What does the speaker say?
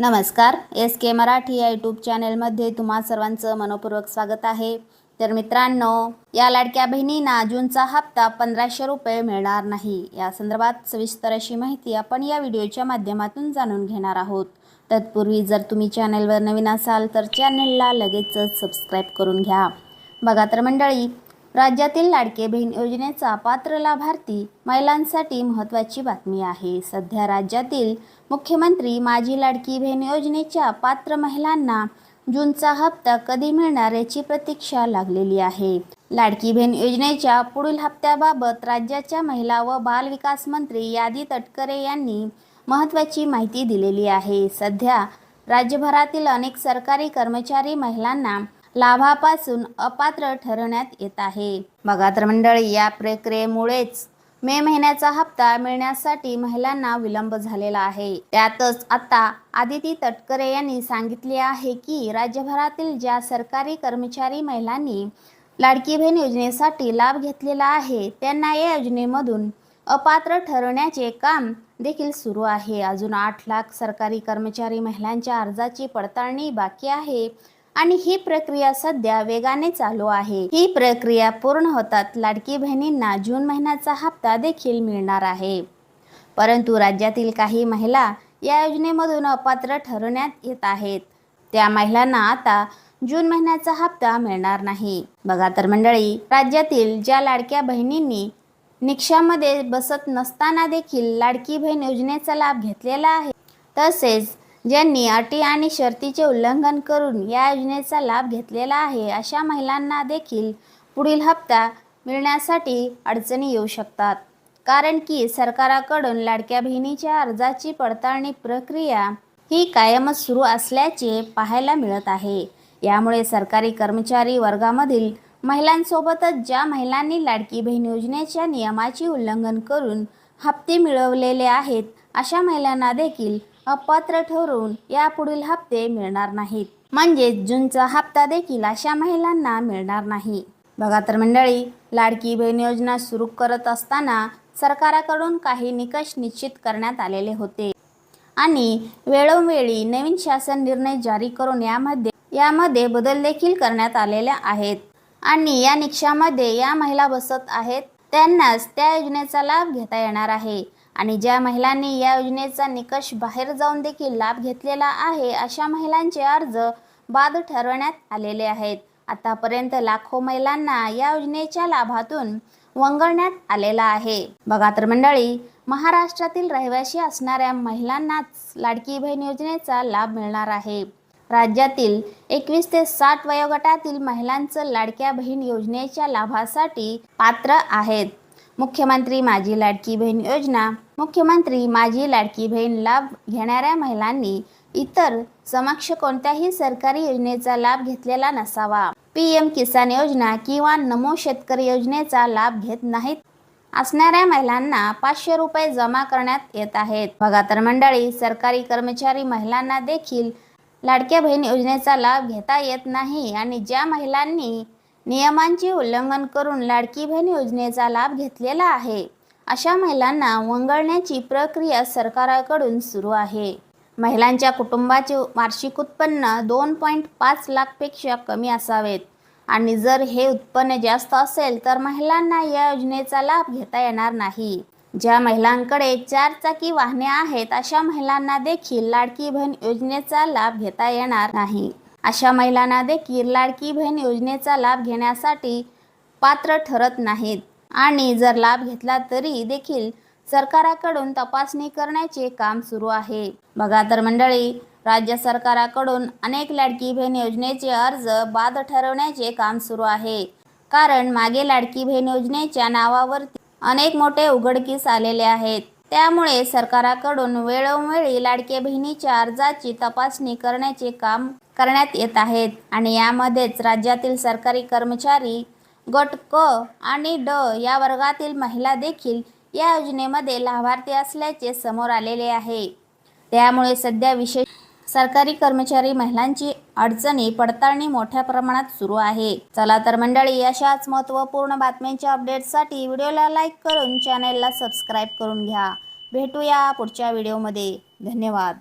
नमस्कार. एस के मराठी या यूट्यूब चॅनेलमध्ये तुम्हा सर्वांचं मनपूर्वक स्वागत आहे. तर मित्रांनो या लाडक्या बहिणींना जूनचा हप्ता पंधराशे रुपये मिळणार नाही. या संदर्भात सविस्तर अशी माहिती आपण या व्हिडिओच्या माध्यमातून जाणून घेणार आहोत. तत्पूर्वी जर तुम्ही चॅनेलवर नवीन असाल तर चॅनेलला लगेचच सबस्क्राईब करून घ्या. बघा तर मंडळी राज्यातील लाडके बहीण योजनेचा पात्र लाभार्थी महिलांसाठी महत्त्वाची बातमी आहे. सध्या राज्यातील मुख्यमंत्री माझी लाडकी बहीण योजनेच्या पात्र महिलांना जूनचा हप्ता कधी मिळणार याची प्रतीक्षा लागलेली आहे. लाडकी बहीण योजनेच्या पुढील हप्त्याबाबत राज्याच्या महिला व बाल विकास मंत्री यादी तटकरे यांनी महत्त्वाची माहिती दिलेली आहे. सध्या राज्यभरातील अनेक सरकारी कर्मचारी महिलांना लाभापासून अपात्र ठरवण्यात येत आहे. बघा तर मंडळी या प्रक्रियेमुळेच मे महिन्याचा हप्ता मिळण्यासाठी महिलांना विलंब झालेला आहे. त्यातच आता आदिती तटकरे यांनी सांगितले आहे की राज्यभरातील ज्या सरकारी कर्मचारी महिलांनी लाडकी बहीण योजनेसाठी लाभ घेतलेला आहे त्यांना या योजनेमधून अपात्र ठरवण्याचे काम देखील सुरू आहे. अजून आठ लाख सरकारी कर्मचारी महिलांच्या अर्जाची पडताळणी बाकी आहे. आणि ही प्रक्रिया सध्या वेगाने चालू आहे. ही प्रक्रिया पूर्ण होतात लाडकी बहिणींना जून महिन्याचा हप्ता देखील मिळणार आहे. परंतु राज्यातील काही महिला या योजनेमधून अपात्र ठरवण्यात येत आहेत. त्या महिलांना आता जून महिन्याचा हप्ता मिळणार नाही. बघा तर मंडळी राज्यातील ज्या लाडक्या बहिणींनी निक्षामध्ये बसत नसताना देखील लाडकी बहीण योजनेचा लाभ घेतलेला आहे तसेच ज्यांनी अटी आणि शर्तीचे उल्लंघन करून या योजनेचा लाभ घेतलेला आहे अशा महिलांना देखील पुढील हप्ता मिळण्यासाठी अडचणी येऊ शकतात. कारण की सरकाराकडून लाडक्या बहिणीच्या अर्जाची पडताळणी प्रक्रिया ही कायमच सुरू असल्याचे पाहायला मिळत आहे. यामुळे सरकारी कर्मचारी वर्गामधील महिलांसोबतच ज्या महिलांनी लाडकी बहीण योजनेच्या नियमाचे उल्लंघन करून हप्ते मिळवलेले आहेत अशा महिलांना देखील अपात्र ठरवून यापुढील हप्ते मिळणार नाहीत. म्हणजेच जूनचा हप्ता देखील अशा महिलांना मिळणार नाही. बघा तर मंडळी लाडकी बहीण योजना सुरू करत असताना सरकाराकडून काही निकष निश्चित करण्यात आलेले होते. आणि वेळोवेळी नवीन शासन निर्णय जारी करून यामध्ये यामध्ये बदल देखील करण्यात आलेल्या आहेत. आणि या निकषामध्ये या महिला बसत आहेत त्यांनाच त्या योजनेचा लाभ घेता येणार आहे. आणि ज्या महिलांनी या योजनेचा निकष बाहेर जाऊन देखील लाभ घेतलेला आहे अशा महिलांचे अर्ज बाद ठरवण्यात आलेले आहेत. आतापर्यंत लाखो महिलांना या योजनेच्या लाभातून वंगळण्यात आलेला आहे. बघा तर मंडळी महाराष्ट्रातील रहिवासी असणाऱ्या महिलांनाच लाडकी बहीण योजनेचा लाभ मिळणार आहे. राज्यातील एकवीस ते साठ वयोगटातील महिलांचं लाडक्या बहीण योजनेच्या लाभासाठी पात्र आहेत. मुख्यमंत्री माझी लाडकी बहीण योजना मुख्यमंत्री माझी लाडकी बहीण लाभ घेणाऱ्या महिलांनी इतर समक्ष कोणत्याही सरकारी योजनेचा लाभ घेतलेला नसावा. पी एम किसान योजना किंवा नमो शेतकरी योजनेचा लाभ घेत नाहीत असणाऱ्या महिलांना पाचशे रुपये जमा करण्यात येत आहेत. बघा तर मंडळी सरकारी कर्मचारी महिलांना देखील लाडक्या बहीण योजनेचा लाभ घेता येत नाही आणि ज्या महिलांनी नियमांचे उल्लंघन करून लाडकी बहीण योजनेचा लाभ घेतलेला आहे अशा महिलांना वंगळण्याची प्रक्रिया सरकाराकडून सुरू आहे. महिलांच्या कुटुंबाचे वार्षिक उत्पन्न दोन पॉईंट पाच लाखपेक्षा कमी असावेत. आणि जर हे उत्पन्न जास्त असेल तर महिलांना या योजनेचा लाभ घेता येणार नाही. ज्या महिलांकडे चार चाकी वाहने आहेत अशा महिलांना देखील लाडकी बहीण योजनेचा लाभ घेता येणार नाही. अशा महिलांना देखील लाडकी बहीण योजनेचा लाभ घेण्यासाठी पात्र ठरत नाहीत. आणि जर लाभ घेतला तरी देखील सरकाराकडून तपासणी करण्याचे काम सुरू आहे. बघा तर मंडळी राज्य सरकाराकडून अनेक लाडकी बहीण योजनेचे अर्ज बाद ठरवण्याचे काम सुरू आहे. कारण मागे लाडकी बहीण योजनेच्या नावावरती अनेक मोठे उघडकीस आलेले आहेत. त्यामुळे सरकाराकडून वेळोवेळी लाडक्या बहिणीच्या अर्जाची तपासणी करण्याचे काम करण्यात येत आहेत. आणि यामध्येच राज्यातील सरकारी कर्मचारी गट क आणि ड या वर्गातील महिला देखील या योजनेमध्ये लाभार्थी असल्याचे समोर आलेले आहे. त्यामुळे सध्या विशेष सरकारी कर्मचारी महिलांची अडचणी पडताळणी मोठ्या प्रमाणात सुरू आहे. चला तर मंडळी अशाच महत्त्वपूर्ण बातम्यांच्या अपडेट्ससाठी व्हिडिओला लाईक करून चॅनेलला सबस्क्राईब करून घ्या. भेटूया पुढच्या व्हिडिओमध्ये. धन्यवाद.